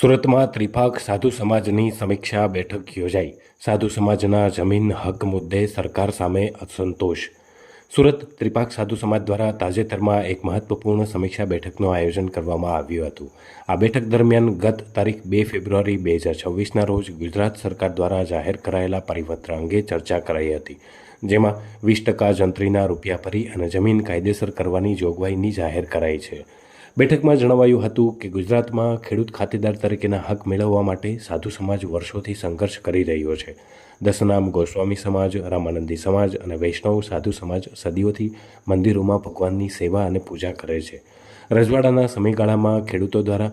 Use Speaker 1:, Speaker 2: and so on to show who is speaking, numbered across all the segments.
Speaker 1: સુરતમાં ત્રિપાક સાધુ સમાજની સમીક્ષા બેઠક યોજાઈ. સાધુ સમાજના જમીન હક મુદ્દે સરકાર સામે અસંતોષ. સુરત ત્રિપાક સાધુ સમાજ દ્વારા તાજેતરમાં એક મહત્વપૂર્ણ સમીક્ષા બેઠકનું આયોજન કરવામાં આવ્યું હતું. આ બેઠક દરમિયાન ગત તારીખ બે ફેબ્રુઆરી બે હજાર છવ્વીસના રોજ ગુજરાત સરકાર દ્વારા જાહેર કરાયેલા પરિપત્ર અંગે ચર્ચા કરાઈ હતી, જેમાં વીસ ટકા જંત્રીના રૂપિયા ભરી અને જમીન કાયદેસર કરવાની જોગવાઈની જાહેર કરાઈ છે. બેઠકમાં જણાવાયું હતું કે ગુજરાતમાં ખેડૂત ખાતેદાર તરીકેના હક મેળવવા માટે સાધુ સમાજ વર્ષોથી સંઘર્ષ કરી રહ્યો છે. દસનામ ગોસ્વામી સમાજ, રામાનંદી સમાજ અને વૈષ્ણવ સાધુ સમાજ સદીઓથી મંદિરોમાં ભગવાનની સેવા અને પૂજા કરે છે. રજવાડાના સમયગાળામાં ખેડૂતો દ્વારા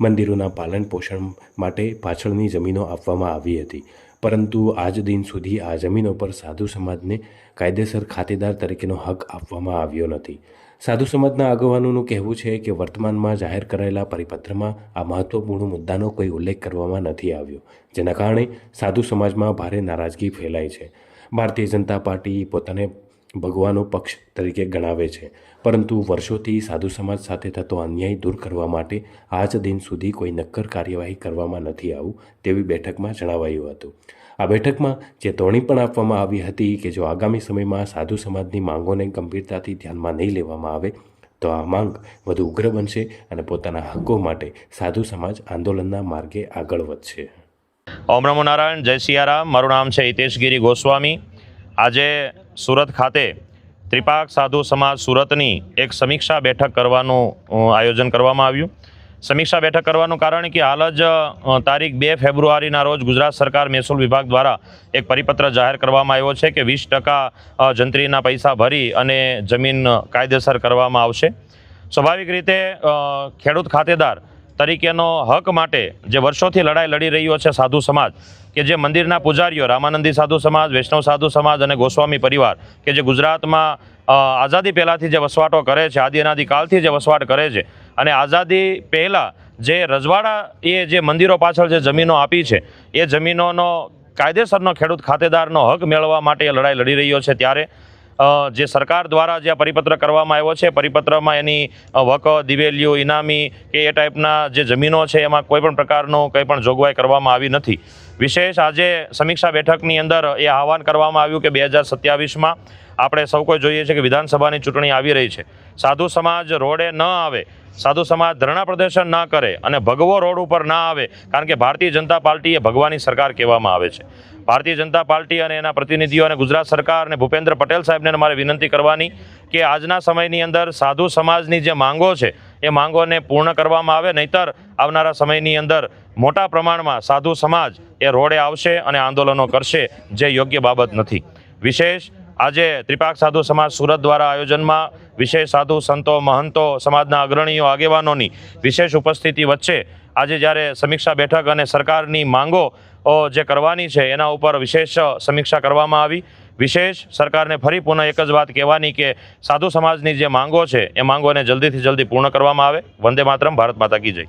Speaker 1: મંદિરોના પાલન પોષણ માટે પાછળની જમીનો આપવામાં આવી હતી. પરંતુ આજ દિન સુધી આ જમીનો પર સાધુ સમાજને કાયદેસર ખાતેદાર તરીકેનો હક આપવામાં આવ્યો નથી. સાધુ સમાજના આગેવાનોનું કહેવું છે કે વર્તમાનમાં જાહેર કરાયેલા પરિપત્રમાં આ મહત્વપૂર્ણ મુદ્દાનો કોઈ ઉલ્લેખ કરવામાં નથી આવ્યો, જેના કારણે સાધુ સમાજમાં ભારે નારાજગી ફેલાઈ છે. ભારતીય જનતા પાર્ટી પોતાને ભગવાનો પક્ષ તરીકે ગણાવે છે. પરંતુ વર્ષોથી સાધુ સમાજ સાથે થતો અન્યાય દૂર કરવા માટે આજ દિન સુધી કોઈ નક્કર કાર્યવાહી કરવામાં નથી આવું તેવી બેઠકમાં જણાવાયું હતું. આ બેઠકમાં ચેતવણી પણ આપવામાં આવી હતી કે જો આગામી સમયમાં સાધુ સમાજની માંગોને ગંભીરતાથી ધ્યાનમાં નહીં લેવામાં આવે, તો આ માંગ વધુ ઉગ્ર બનશે અને પોતાના હક્કો માટે સાધુ સમાજ આંદોલનના માર્ગે આગળ વધશે.
Speaker 2: ઓમ નમો નારાયણ, જય સિયારામ. મારું નામ છે હિતેશગીરી ગોસ્વામી. આજે સુરત ખાતે ત્રિપાક સાધુ સમાજ સુરતની એક સમીક્ષા બેઠક કરવાનું આયોજન કરવામાં આવ્યું. સમીક્ષા બેઠક કરવાનું કારણ કે હાલ જ તારીખ બે ફેબ્રુઆરીના રોજ ગુજરાત સરકાર મહેસૂલ વિભાગ દ્વારા એક પરિપત્ર જાહેર કરવામાં આવ્યો છે કે વીસ ટકા જંત્રીના પૈસા ભરી અને જમીન કાયદેસર કરવામાં આવશે. સ્વાભાવિક રીતે ખેડૂત ખાતેદાર તરીકેનો હક માટે જે વર્ષોથી લડાઈ લડી રહ્યો છે સાધુ સમાજ, કે જે મંદિરના પૂજારીઓ, રામાનંદી સાધુ સમાજ, વૈષ્ણવ સાધુ સમાજ અને ગોસ્વામી પરિવાર, કે જે ગુજરાતમાં આઝાદી પહેલાંથી જે વસવાટો કરે છે, આદિ અનાદિકાલથી જે વસવાટ કરે છે અને આઝાદી પહેલાં જે રજવાડા એ જે મંદિરો પાછળ જે જમીનો આપી છે, એ જમીનોનો કાયદેસરનો ખેડૂત ખાતેદારનો હક મેળવવા માટે એ લડાઈ લડી રહ્યો છે ત્યારે જે સરકાર દ્વારા જે પરિપત્ર કરવામાં આવ્યો છે, પરિપત્રમાં એની વક, દિવેલીઓ, ઇનામી કે એ ટાઈપના જે જમીનો છે, એમાં કોઈપણ પ્રકારનો કંઈ પણ જોગવાઈ કરવામાં આવી નથી. વિશેષ આજે સમીક્ષા બેઠકની અંદર એ આહવાન કરવામાં આવ્યું કે બે હજાર સત્યાવીસમાં આપણે સૌ કોઈ જોઈએ છે કે વિધાનસભાની ચૂંટણી આવી રહી છે. સાધુ સમાજ રોડે ન આવે સાધુ સમાજ ધરણા પ્રદર્શન ન કરે અને ભગવો રોડ ઉપર ના આવે, કારણ કે ભારતીય જનતા પાર્ટી એ ભગવાની સરકાર કહેવામાં આવે છે. ભારતીય જનતા પાર્ટી અને એના પ્રતિનિધિઓ અને ગુજરાત સરકાર અને ભૂપેન્દ્ર પટેલ સાહેબને મારે વિનંતી કરવાની કે આજના સમયની અંદર સાધુ સમાજની જે માંગો છે, એ માંગોને પૂર્ણ કરવામાં આવે, નહીતર આવનારા સમયની અંદર મોટા પ્રમાણમાં સાધુ સમાજ એ રોડે આવશે અને આંદોલનો કરશે જે યોગ્ય બાબત નથી. વિશેષ આજે ત્રિપાક સાધુ સમાજ સુરત દ્વારા આયોજનમાં વિશેષ સાધુ સંતો, મહંતો, સમાજના અગ્રણીઓ, આગેવાનોની વિશેષ ઉપસ્થિતિ વચ્ચે આજે જ્યારે સમીક્ષા બેઠક અને સરકારની માંગો જે કરવાની છે, એના ઉપર વિશેષ સમીક્ષા કરવામાં આવી. વિશેષ સરકારને ફરી પુનઃ એક જ વાત કહેવાની કે સાધુ સમાજની જે માંગો છે, એ માંગોને જલ્દીથી જલ્દી પૂર્ણ કરવામાં આવે. વંદે માતરમ, ભારત માતા કી જય.